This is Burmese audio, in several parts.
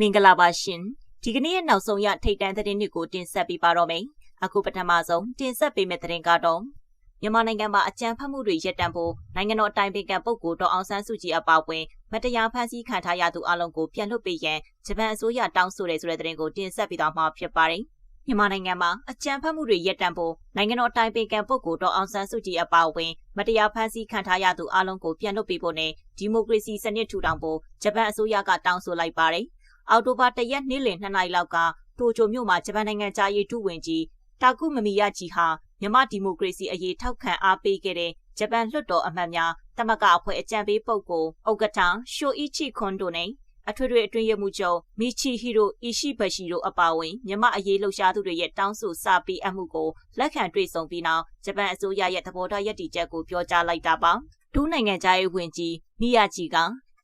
မင်္ဂလာပါရှင်ဒီကနေ့ရဲ့နောက်ဆုံးရထိတ်တန့်သတင်းတွေကိုတင်ဆက်ပေးပါတော့မယ်အခုပထမဆုံးတင်ဆက်ပေးမယ့်သတင်းကတော့မြန်မာနိုင်ငံမှာအကြမ်းဖက်မှုတွေရပ်တန့်ဖို့နိုင်ငံတော်အတိုင်ပင်ခံပုဂ္ဂိုလ်ဒေါအောင်ဆန်းစုကြည်အပါအဝင်မတရားဖမ်းဆီးခံထားရသူအလုံးကိုပြန်လွှတ်ပေးရန်ဂျပန်အစိုးရတောင်းဆိုတယ်ဆိုတဲ့သတင်းကိုတင်ဆက်ပေးသွားမှာဖြစ်ပါတယ်မြန်မာနိုင်ငံမှာအကြမ်းဖက်မှုတွေရပ်တန့်ဖို့နိုင်ငံတော်အတိုင်ပင်ခံပုဂ္ဂိုလ်ဒေါအောင်ဆန်းစုကြည်အပါအဝင်မတရားဖမ်းဆီးခံထားရသူအလုံးကိုပြန်လွှတ်ပေးဖို့နဲ့ဒီမိုကရေစီစနစ်ထူထောင်ဖို့ဂျပန်အစိုးရကတောင်းဆိုလိုက်ပါတယ်။ အော်တိုဘာတရက်နေ့လယ်2နာရီလောက်ကတိုကျိုမြို့မှာဂျပန်နိုင်ငံသားရေးတူဝင်ကြီးတာကုမမီယာဂျီဟာမြမဒီမိုကရေစီအရေးထောက်ခံအားပေးခဲ့တဲ့ဂျပန်လွှတ်တော်အမတ်များတမကအဖွဲ့အကြံပေးပုဂ္ဂိုလ်ဥက္ကဋ္ဌရှိုအီချီခွန်တို့နဲ့အထွေထွေအတွင်းရမှုချုပ်မီချီဟီရိုအီရှိဘရှိတို့အပါအဝင်မြမအရေးလှုပ်ရှားသူတွေရဲ့တောင်းဆိုစာပေးအပ်မှုကိုလက်ခံတွေ့ဆုံပြီးနောက်ဂျပန်အစိုးရရဲ့သဘောထားရည်တည်ချက်ကိုပြောကြားလိုက်တာပါဒုနိုင်ငံသားရေးဝန်ကြီးမီယာဂျီက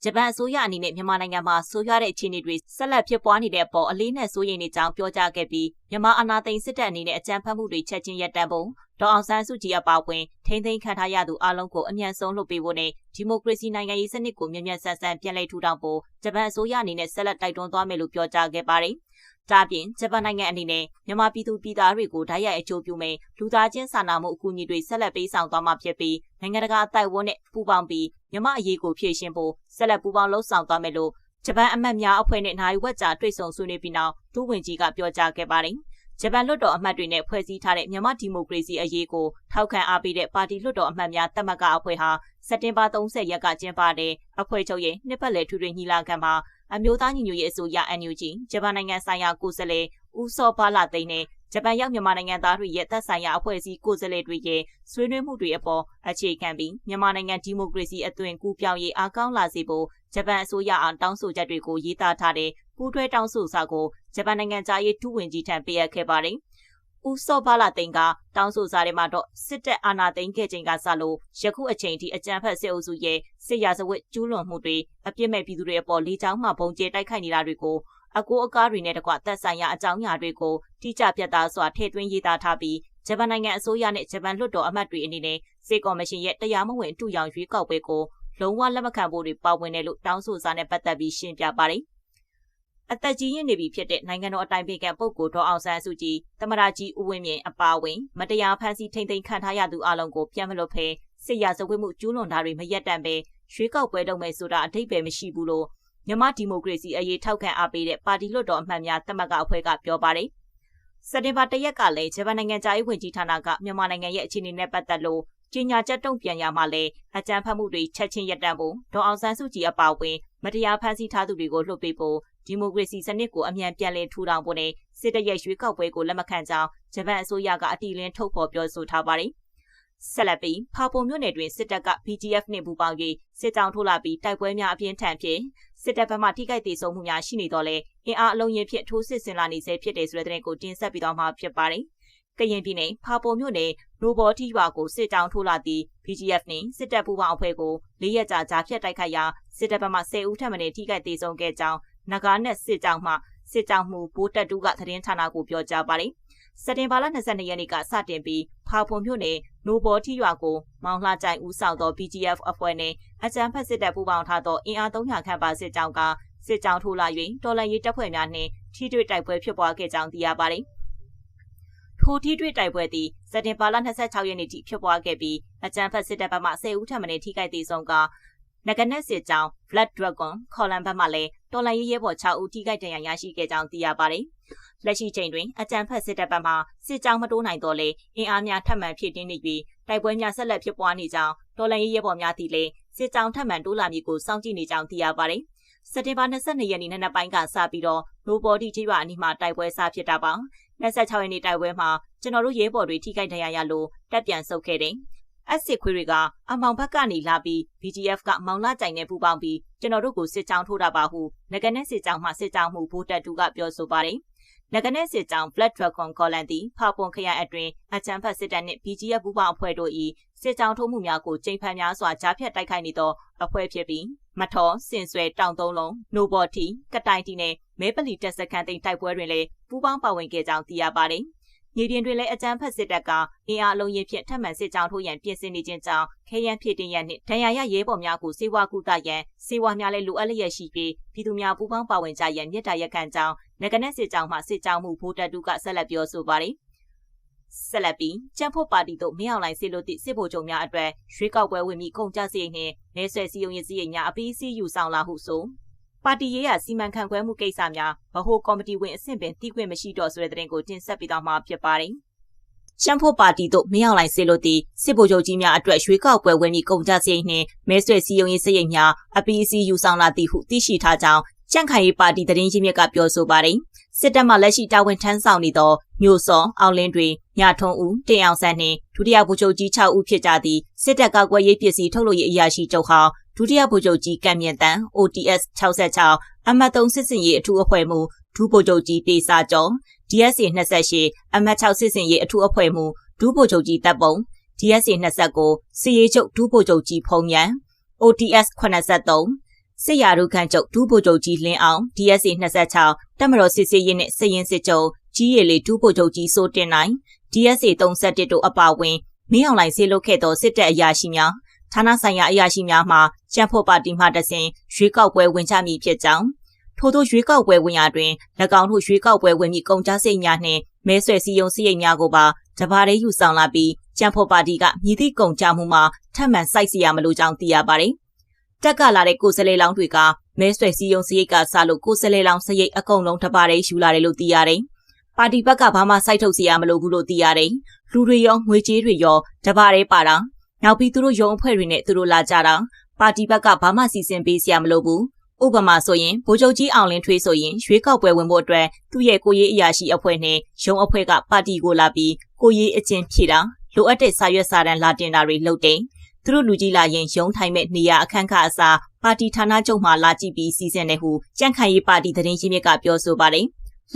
ဂျပန်အစိုးရအနေနဲ့မြန်မာနိုင်ငံမှာဆိုးရွားတဲ့အခြေအနေတွေဆက်လက်ဖြစ်ပွားနေတဲ့အပေါ်အလေးနက်စိုးရိမ်နေကြောင်းပြောကြားခဲ့ပြီးမြန်မာအာဏာသိမ်းစစ်တပ်အနေနဲ့အကြမ်းဖက်မှုတွေချက်ချင်းရပ်တန့်ဖို့ဒေါအောင်ဆန်းစုကြည်အပါအဝင်ထိမ့်သိမ်းခံထားရသူအလုံးကိုအမြန်ဆုံးလွှတ်ပေးဖို့နဲ့ဒီမိုကရေစီနိုင်ငံရေးစနစ်ကိုမြန်မြန်ဆန်ဆန်ပြန်လည်ထူထောင်ဖို့ဂျပန်အစိုးရအနေနဲ့ဆက်လက်တိုက်တွန်းသွားမယ်လို့ပြောကြားခဲ့ပါတယ်။ ဒါပြင်ဂျပန်နိုင်ငံအနေနဲ့မြန်မာပြည်သူပြည်သားတွေကိုဓာတ်ရိုက်အကျိုးပြုမယ်လူသားချင်းစာနာမှုအကူအညီတွေဆက်လက်ပေးဆောင်သွားမှာဖြစ်ပြီးနိုင်ငံတကာအတိုက်အဝန်းနဲ့ပူးပေါင်းပြီးမြန်မာအရေးကိုဖြည့်ရှင်းဖို့ဆက်လက်ပူးပေါင်းလှုံ့ဆော်သွားမယ်လို့ဂျပန်အမတ်များအဖွဲ့နဲ့နိုင်ဝက်ကြာတွေ့ဆုံဆွေးနွေးပြီးနောက်ဒုဝန်ကြီးကပြောကြားခဲ့ပါတယ် ဂျပန်လွှတ်တော်အမတ်တွေနဲ့ဖွဲ့စည်းထားတဲ့မြန်မာဒီမိုကရေစီအရေးကိုထောက်ခံအားပေးတဲ့ပါတီလွှတ်တော်အမတ်များတမကအဖွဲ့ဟာစက်တင်ဘာ30ရက်ကကျင်းပတဲ့အဖွဲ့ချုပ်ရဲ့နှစ်ပတ်လည်ထွေထွေညီလာခံမှာအမျိုးသားညီညွတ်ရေးအစိုးရ NUG ဂျပန်နိုင်ငံဆိုင်ရာကိုယ်စားလှယ်ဦးစောပါလာသိန်းနဲ့ဂျပန်ရောက်မြန်မာနိုင်ငံသားတွေရဲ့သက်ဆိုင်ရာအဖွဲ့အစည်းကိုယ်စားလှယ်တွေရဲ့ဆွေးနွေးမှုတွေအပေါ်အခြေခံပြီးမြန်မာနိုင်ငံဒီမိုကရေစီအသွင်ကူးပြောင်းရေးအားကောင်းလာစေဖို့ဂျပန်အစိုးရအောင်တောင်းဆိုချက်တွေကိုရေးသားထားတဲ့ ပူးတွဲတောင်းဆိုစာကိုဂျပန်နိုင်ငံသားရေးဒုဝန်ကြီးထံပေးအပ်ခဲ့ပါတယ်။ဦးစောဘာလာသိန်းကတောင်းဆိုစာတွေမှာတော့စစ်တပ်အာဏာသိမ်းခဲ့ချိန်ကစလို့ယခုအချိန်ထိအကြမ်းဖက်စစ်အုပ်စုရဲ့စစ်ရာဇဝတ်ကျူးလွန်မှုတွေအပြစ်မဲ့ပြည်သူတွေအပေါ်လေကြောင်းမှပုံကျဲတိုက်ခိုက်နေတာတွေကိုအကိုအကားတွေနဲ့တကွသက်ဆိုင်ရာအကြောင်းအရာတွေကိုတိကျပြတ်သားစွာထည့်သွင်းရေးသားထားပြီးဂျပန်နိုင်ငံအစိုးရနဲ့ဂျပန်လွှတ်တော်အမတ်တွေအနေနဲ့စေကော်မရှင်ရဲ့တရားမဝင်အတူရောင်ရွေးကောက်ပွဲကိုလုံးဝလက်မခံဖို့တွေပါဝင်တယ်လို့တောင်းဆိုစာနဲ့ပတ်သက်ပြီးရှင်းပြပါတယ်။ အသက်ကြီးရင့်နေပြီဖြစ်တဲ့နိုင်ငံတော်အတိုင်ပင်ခံပုဂ္ဂိုလ်ဒေါအောင်ဆန်းစုကြည်သမရကြီးဦးဝင်းမြင့်အပါအဝင်မတရားဖမ်းဆီးထိန်သိမ်းခံထားရသူအလုံးကိုပြန်မလွတ်ဖဲစစ်ရာဇဝတ်မှုကျူးလွန်တာတွေမရက်တန့်ပဲရွေးကောက်ပွဲလုပ်မယ်ဆိုတာအထိပ္ပယ်မရှိဘူးလို့မြန်မာဒီမိုကရေစီအရေးထောက်ခံအားပေးတဲ့ပါတီလွှတ်တော်အမတ်များတမကအဖွဲ့ကပြောပါတယ်စက်တင်ဘာတရက်ကလည်းဂျပန်နိုင်ငံသားရေးဝန်ကြီးဌာနကမြန်မာနိုင်ငံရဲ့အခြေအနေနဲ့ပတ်သက်လို့ကြီးညာချက်တုံ့ပြန်ရမှာလဲအကြမ်းဖက်မှုတွေချက်ချင်းရပ်တန့်ဖို့ဒေါအောင်ဆန်းစုကြည်အပါအဝင်မတရားဖမ်းဆီးထားသူတွေကိုလွှတ်ပေးဖို့ ဒီမိုကရေစီစနစ်ကိုအမြန်ပြန်လည်ထူထောင်ဖို့နဲ့စစ်တပ်ရဲ့ရွေးကောက်ပွဲကိုလက်မခံကြောင်းဂျပန်အစိုးရကအတိအလင်းထုတ်ဖော်ပြောဆိုထားပါတယ်။ဆက်လက်ပြီးဖာပုံမြို့နယ်တွင်စစ်တပ်က BGF နှင့်ပူးပေါင်း၍စစ်ကြောင်းထိုးလာပြီးတိုက်ပွဲများအပြင်းထန်ဖြင့်စစ်တပ်ဘက်မှထိခိုက်ဒေဆုံးမှုများရှိနေတော့လဲအင်အားအလုံးရင်ဖြင့်ထိုးစစ်ဆင်လာနေစေဖြစ်တယ်ဆိုတဲ့သတင်းကိုတင်ဆက်ပြီးတော့မှာဖြစ်ပါတယ်။ကရင်ပြည်နယ်ဖာပုံမြို့နယ်ရိုဘော်တီရွာကိုစစ်ကြောင်းထိုးလာသည့် BGF နှင့်စစ်တပ်ပူးပေါင်းအဖွဲ့ကို၄ရက်ကြာကြားဖြတ်တိုက်ခိုက်ရာစစ်တပ်ဘက်မှ10ဦးထပ်မံထိခိုက်ဒေဆုံးခဲ့ကြောင်း နဂါနဲ့စစ်ကြောင်းမှစစ်ကြောင်းမှုဘိုးတက်တူးကသတင်းဌာနကိုပြောကြားပါတယ်။စက်တင်ဘာလ22ရက်နေ့ကစတင်ပြီးဖာဖွန်မြို့နယ်နိုဘော်ထီရွာကိုမောင်လှကြိုင်ဦးဆောင်သော BGF အဖွဲ့နဲ့အကြမ်းဖက်စစ်တပ်ပူးပေါင်းထားသောအင်အား300ခန့်ပါစစ်ကြောင်းကစစ်ကြောင်းထိုးလာ၍တော်လှန်ရေးတပ်ဖွဲ့များနှင့်ထိတွေ့တိုက်ပွဲဖြစ်ပွားခဲ့ကြောင်းသိရပါတယ်။ထိုထိတွေ့တိုက်ပွဲသည်စက်တင်ဘာလ26ရက်နေ့ထိဖြစ်ပွားခဲ့ပြီးအကြမ်းဖက်စစ်တပ်ဘက်မှ10ဦးထပ်မံထိခိုက်ဒေဆုံးက နဂနက်စစ်ကြောင်း Blood Dragon ခေါ်လန်ဘက်မှလည်းတော်လိုင်းရဲဘော်6ဦးထိခိုက်ဒဏ်ရာရရှိခဲ့ကြောင်းသိရပါတယ်။လက်ရှိချိန်တွင်အကြံဖက်စစ်တပ်ဘက်မှစစ်ကြောင်းမတိုးနိုင်တော့လေအင်အားများထပ်မံဖြည့်တင်းနေပြီးတိုက်ပွဲများဆက်လက်ဖြစ်ပွားနေကြောင်းတော်လိုင်းရဲဘော်များသည်လည်းစစ်ကြောင်းထပ်မံတိုးလာမည်ကိုစောင့်ကြည့်နေကြောင်းသိရပါတယ်။စက်တင်ဘာ22ရက်နေ့နံနက်ပိုင်းကစပြီးတော့နိုဘော်ဒီကြီးရွာအနီးမှာတိုက်ပွဲစဖြစ်တာပါ။26ရက်နေ့တိုက်ပွဲမှာကျွန်တော်တို့ရဲဘော်တွေထိခိုက်ဒဏ်ရာရလို့တပ်ပြန်ဆုတ်ခဲ့တယ်။ အက်စစ်ခွေးတွေကအမောင်ဘက်ကနေလာပြီး BGF ကမောင်လာကြိုင်နဲ့ပူပေါင်းပြီးကျွန်တော်တို့ကိုစစ်ကြောင်းထိုးတာပါဟုငကနဲ့စစ်ကြောင်းမှစစ်ကြောင်းမှုဘိုးတက်တူကပြောဆိုပါတယ်။ငကနဲ့စစ်ကြောင်း Black Dragon ကော်လန်တီဖာပွန်ခရိုင်အတွင်းအချမ်းဖတ်စစ်တပ်နှင့် BGF ပူပေါင်းအဖွဲ့တို့၏စစ်ကြောင်းထိုးမှုများကိုချိန်ဖန်များစွာကြားဖြတ်တိုက်ခိုက်နေသောအဖွဲ့ဖြစ်ပြီးမထော်စင်ဆွဲတောင်သုံးလုံးနိုဘော်တီကတိုင်တီနဲ့မဲပလီတက်စခန်းသိမ်းတိုက်ပွဲတွင်လည်းပူးပေါင်းပါဝင်ခဲ့ကြောင်းသိရပါတယ်။ မြေပြင်တွင်လည်းအကြမ်းဖက်စစ်တပ်ကအင်အားအလုံးရင်ဖြင့်ထပ်မံစစ်ကြောင်းထိုးရန်ပြင်ဆင်နေခြင်းကြောင့်ခဲယမ်းဖြစ်တင်ရန်နှင့်ဒဏ်ရာရရဲဘော်များကိုစေဝါကူတာရန်စေဝါများလည်းလိုအပ်လျက်ရှိပြီးပြည်သူများပူးပေါင်းပါဝင်ကြရန်မြစ်တာရက်ခံကြောင်းငကနက်စစ်ကြောင်းမှစစ်ကြောင်းမှုဗိုလ်တပ်တူကဆက်လက်ပြောဆိုပါတယ်ဆက်လက်ပြီးကျန်းဖို့ပါတီတို့မင်းအောင်လှိုင်စစ်လို့သည့်စစ်ဗိုလ်ချုပ်များအတွက်ရွေးကောက်ပွဲဝင်ပြီးကုန်ကြစရိတ်နှင့်မဲဆွယ်စည်းရုံးရေးစည်းရိတ်များအပြီးအစီးယူဆောင်လာဟုဆို ပါတီရေးရစီမံခန့်ခွဲမှုကိစ္စများဗဟိုကော်မတီဝင်အဆင့်ပင်တည်ခွင့်မရှိတော့ဆိုတဲ့သတင်းကိုတင်ဆက်ပေးသွားမှာဖြစ်ပါတယ်။ရှမ်းဖို့ပါတီတို့မင်းအောင်လှိုင်စစ်လို့တည်စစ်ဗိုလ်ချုပ်ကြီးများအတွက်ရွေးကောက်ပွဲဝင်ပြီးကုန်ကြစရိတ်နှင့်မဲဆွယ်စည်းရုံးရေးစရိတ်များအပြီးအစီးယူဆောင်လာသည်ဟုသိရှိထားကြောင်းကြန့်ခိုင်ရေးပါတီတရင်ချင်းမြက်ကပြောဆိုပါတယ်။စစ်တပ်မှလက်ရှိတာဝန်ထမ်းဆောင်နေသောမြို့စောအောင်လင်းတွေညထုံဦးတင်အောင်ဆန်းနှင့်ဒုတိယဗိုလ်ချုပ်ကြီး6ဦးဖြစ်ကြသည့်စစ်တပ်ကောက်ွယ်ရေးပစ္စည်းထုတ်လုပ်ရေးအရာရှိချုပ်ဟောင်း ဒုတိယဗိုလ်ချုပ်ကြီးကံမြင့်တန် OTS 66အမှတ်3စစ်စင်ရေးအထူးအဖွဲ့မှူးဒုဗိုလ်ချုပ်ကြီးပေစာကျော် DSA 28အမှတ်6စစ်စင်ရေးအထူးအဖွဲ့မှူးဒုဗိုလ်ချုပ်ကြီးတပ်ပုံ DSA 29စီရေးချုပ်ဒုဗိုလ်ချုပ်ကြီးဖုံညံ OTS 83စစ်ရာရုခန့်ချုပ်ဒုဗိုလ်ချုပ်ကြီးလင်းအောင် DSA 26တပ်မတော်စစ်စေးရင်နဲ့စရင်စစ်ချုပ်ကြီးရည်လေးဒုဗိုလ်ချုပ်ကြီးစိုးတင်နိုင် DSA 31တို့အပါအဝင်မင်းအောင်လှိုင်ဆေးလုပ်ခဲ့သောစစ်တပ်အရာရှိများ ဌာနဆိုင်ရာအရာရှိများမှကျန်းဖို့ပါတီမှတစဉ်ရွေးကောက်ပွဲဝင်ကြမည်ဖြစ်ကြောင်းထို့သောရွေးကောက်ပွဲဝင်ရာတွင်၎င်းတို့ရွေးကောက်ပွဲဝင်မည့်ကုန်ကြစိတ်များနှင့်မဲဆွယ်စည်းရုံးစည်းရိမ်များကိုပါတပါးတည်းယူဆောင်လာပြီးကျန်းဖို့ပါတီကမြည်သည့်ကုန်ကြမှုမှာထပ်မံစိုက်စီရမလို့ကြောင်းသိရပါတယ်။တက်ကလာတဲ့ကိုယ်စလဲလောင်းတွေကမဲဆွယ်စည်းရုံးစည်းရိတ်ကစားလို့ကိုယ်စလဲလောင်းစရိတ်အကုန်လုံးတပါးတည်းယူလာတယ်လို့သိရတယ်။ပါတီဘက်ကဘာမှစိုက်ထုတ်စီရမလို့ဘူးလို့သိရတယ်။လူတွေရောငွေကြေးတွေရောတပါးတည်းပါတာ နောက်ပြီးသူတို့ရုံအဖွဲ့တွေနဲ့သူတို့လာကြတာပါတီဘက်ကဘာမှစီစဉ်ပေးစရာမလိုဘူးဥပမာဆိုရင်ဗိုလ်ချုပ်ကြီးအောင်လင်းထွေးဆိုရင်ရွေးကောက်ပွဲဝင်ဖို့အတွက်သူ့ရဲ့ကိုရေးအရာရှိအဖွဲ့နဲ့ရုံးအဖွဲ့ကပါတီကိုလာပြီးကိုရေးအကျဉ်းဖြည့်တာလိုအပ်တဲ့စာရွက်စာတမ်းလာတင်တာတွေလုပ်တယ်သူတို့လူကြီးလာရင်ရုံးထိုင်မဲ့နေရာအခန်းကအစားပါတီဌာနချုပ်မှလာကြည့်ပြီးစီစဉ်တယ်ဟုကြန့်ခိုင်ရေးပါတီသတင်းရင်းမြစ်ကပြောဆိုပါတယ်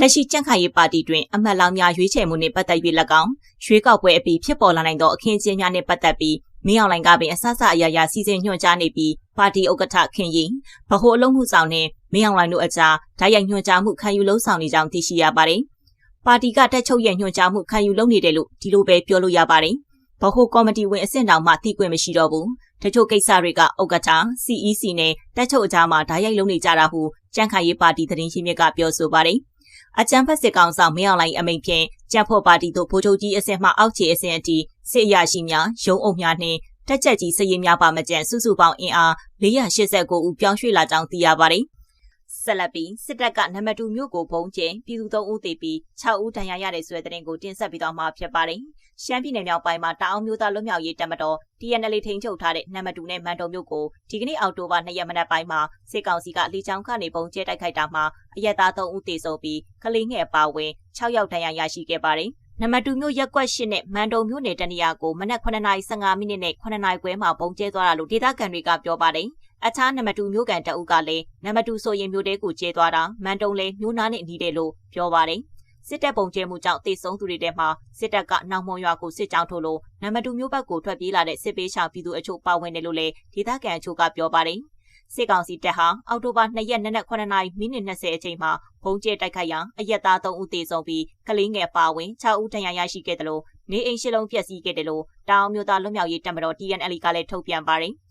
လက်ရှိကြန့်ခိုင်ရေးပါတီတွင်အမတ်လောင်များရွေးချယ်မှုနှင့်ပတ်သက်၍၎င်းရွေးကောက်ပွဲအပြီးဖြစ်ပေါ်လာနိုင်သောအခင်းအကျင်းများနှင့်ပတ်သက်ပြီး မင်းအောင်လှိုင်ကပင်အဆအဆအရာရာစီစဉ်ညွှန်ကြားနေပြီးပါတီဥက္ကဋ္ဌခင်ရင်ဗဟိုအလုံးမှုဆောင်နဲ့မင်းအောင်လှိုင်တို့အကြားဓာတ်ရိုက်ညွှန်ကြားမှုခံယူလုံးဆောင်နေကြောင်းသိရှိရပါတယ်။ပါတီကတက်ချုပ်ရဲ့ညွှန်ကြားမှုခံယူလုံးနေတယ်လို့ဒီလိုပဲပြောလို့ရပါတယ်။ဗဟိုကော်မတီဝင်အဆင့်တောင်မှသိခွင့်မရှိတော့ဘူး။တချို့ကိစ္စတွေကဥက္ကဋ္ဌ CEC နဲ့တက်ချုပ်အကြားမှာဓာတ်ရိုက်လုံးနေကြတာဟုကြန့်ခိုင်ရေးပါတီသတင်းရှင်းမြစ်ကပြောဆိုပါတယ်။ အကြံဖက်စစ်ကောင်ဆောင်မင်းအောင်လှိုင်အမိန့်ဖြင့်ကြက်ဖို့ပါတီတို့ဗိုလ်ချုပ်ကြီးအဆင့်မှအောက်ခြေအဆင့်အထိစစ်အရာရှိများရုံးအုပ်များနှင့်တက်ချက်ကြီးစည်ရင်များပါမကျန်စုစုပေါင်းအင်အား489ဦးပြောင်းရွှေ့လာကြောင်းသိရပါတယ်။ဆက်လက်ပြီးစစ်တပ်ကနံပါတ်2မြို့ကိုပုံကျဲပြည်သူ3ဦးသေပြီး6ဦးဒဏ်ရာရတဲ့ဆွဲတဲ့တင်ကိုတင်ဆက်ပြီးတော့မှာဖြစ်ပါတယ်။ ရှမ်းပြည်နယ်မြောက်ပိုင်းမှာတအောင်မျိုးသားလွတ်မြောက်ရေးတပ်မတော် TNL ထိန်းချုပ်ထားတဲ့နံပါတ်2နဲ့မန်တုံမြို့ကိုဒီကနေ့အောက်တိုဘာ2ရက်မနက်ပိုင်းမှာစစ်ကောင်စီကလေကြောင်းကနေပုံကျဲတိုက်ခိုက်တာမှာအရက်သား3ဦးသေဆုံးပြီးကလေးငယ်ပါဝင်6ယောက်ဒဏ်ရာရရှိခဲ့ပါတယ်။နံပါတ်2မြို့ရက်ကွက်၈နဲ့မန်တုံမြို့နယ်တနေရာကိုမနက်9:15မိနစ်နဲ့9:00နာရီခွဲမှာပုံကျဲသွားတာလို့ဒေသခံတွေကပြောပါတယ်။အခြားနံပါတ်2မြို့ကန်တအုပ်ကလည်းနံပါတ်2ဆိုရင်မြို့တဲကိုကျဲသွားတာမန်တုံလည်းမြို့နားနဲ့အနီးတယ်လို့ပြောပါတယ်။ စစ်တပ်ပုံကျဲမှုကြောင့်တေဆုံးသူတွေထဲမှာစစ်တပ်ကနောင်မွန်ရွာကိုစစ်ကြောင်းထိုးလို့နံပါတ်2မြို့ဘက်ကိုထွက်ပြေးလာတဲ့စစ်ပေးရှောင်ပြည်သူအချို့ပါဝင်တယ်လို့လည်းဒေသခံအချို့ကပြောပါတယ်။စစ်ကောင်စီတပ်ဟာအောက်တိုဘာ2ရက်နနက်9နာရီမိနစ်20အချိန်မှာဘုံကျဲတိုက်ခိုက်ရာအရက်သား3ဦးသေဆုံးပြီးကလေးငယ်ပါဝင်6ဦးဒဏ်ရာရရှိခဲ့တယ်လို့နေအိမ်ရှိလုံးပျက်စီးခဲ့တယ်လို့တောင်မြို့သားလွတ်မြောက်ရေးတပ်မတော် TNL ကလည်းထုတ်ပြန်ပါတယ်။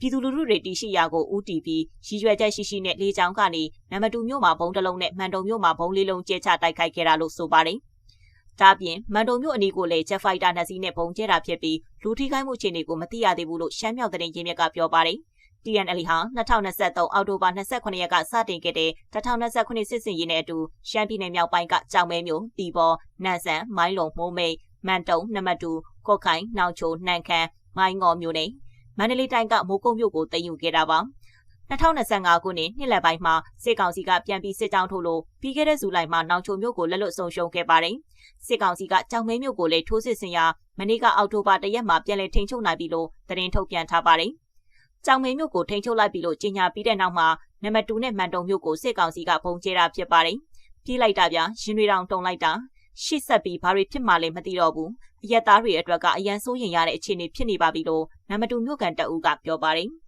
ပြည်သူလူထုတွေတရှိရာကိုဦးတည်ပြီးရည်ရွယ်ချက်ရှိရှိနဲ့လေကြောင်းကနေနံပါတ်2မြို့မှာဘုံတစ်လုံးနဲ့မန်တုံမြို့မှာဘုံလေးလုံးကျဲချတိုက်ခိုက်ခဲ့တာလို့ဆိုပါတယ်။ဒါပြင်မန်တုံမြို့အနီးကိုလည်းဂျက်ဖိုက်တာနှစ်စီးနဲ့ဘုံကျဲတာဖြစ်ပြီးလူထိခိုက်မှုအခြေအနေကိုမသိရသေးဘူးလို့ရှမ်းမြောက်သတင်းရင်းမြစ်ကပြောပါတယ်။ TNL ဟာ2023အောက်တိုဘာ29ရက်ကစတင်ခဲ့တဲ့2029စစ်စင်ရေးနဲ့အတူရှမ်းပြည်နယ်မြောက်ပိုင်းကကြောင်မဲမြို့တီဘောနန်ဆန်မိုင်းလုံမိုးမိတ်မန်တုံနံပါတ်2ကော့ခိုင်နှောင်ချိုနှန်ခမ်းမိုင်းငေါ်မြို့နယ် မန္တလေးတိုင်းကမိုးကုတ်မြို့ကိုသိမ်းယူခဲ့တာပါ2025ခုနှစ်နှစ်လယ်ပိုင်းမှာစစ်ကောင်စီကပြန်ပြီးစစ်ကြောင်းထိုးလို့ပြီးခဲ့တဲ့ဇူလိုင်မှာနောင်ချိုမြို့ကိုလက်လွတ်ဆုံးရှုံးခဲ့ပါတယ်။စစ်ကောင်စီကကြောင်မဲမြို့ကိုလည်းထိုးစစ်ဆင်ရာမနေ့ကအောက်တိုဘာတရက်မှာပြန်လည်ထိန်းချုပ်နိုင်ပြီလို့သတင်းထုတ်ပြန်ထားပါတယ်။ကြောင်မဲမြို့ကိုထိန်းချုပ်လိုက်ပြီလို့ကြေညာပြီးတဲ့နောက်မှာနံပါတ်2နဲ့မန်တုံမြို့ကိုစစ်ကောင်စီကပုံကျဲတာဖြစ်ပါတယ်။ပြေးလိုက်တာဗျာရင်တွေတောင်တုံလိုက်တာ ရှစ်ဆက်ပြီးဘာတွေဖြစ်မှလဲမသိတော့ဘူးအရက်သားတွေအတွက်ကအရန်စိုးရင်ရတဲ့အခြေအနေဖြစ်နေပါပြီလို့နံပါတ်2မြို့ကန်တအူးကပြောပါတယ်။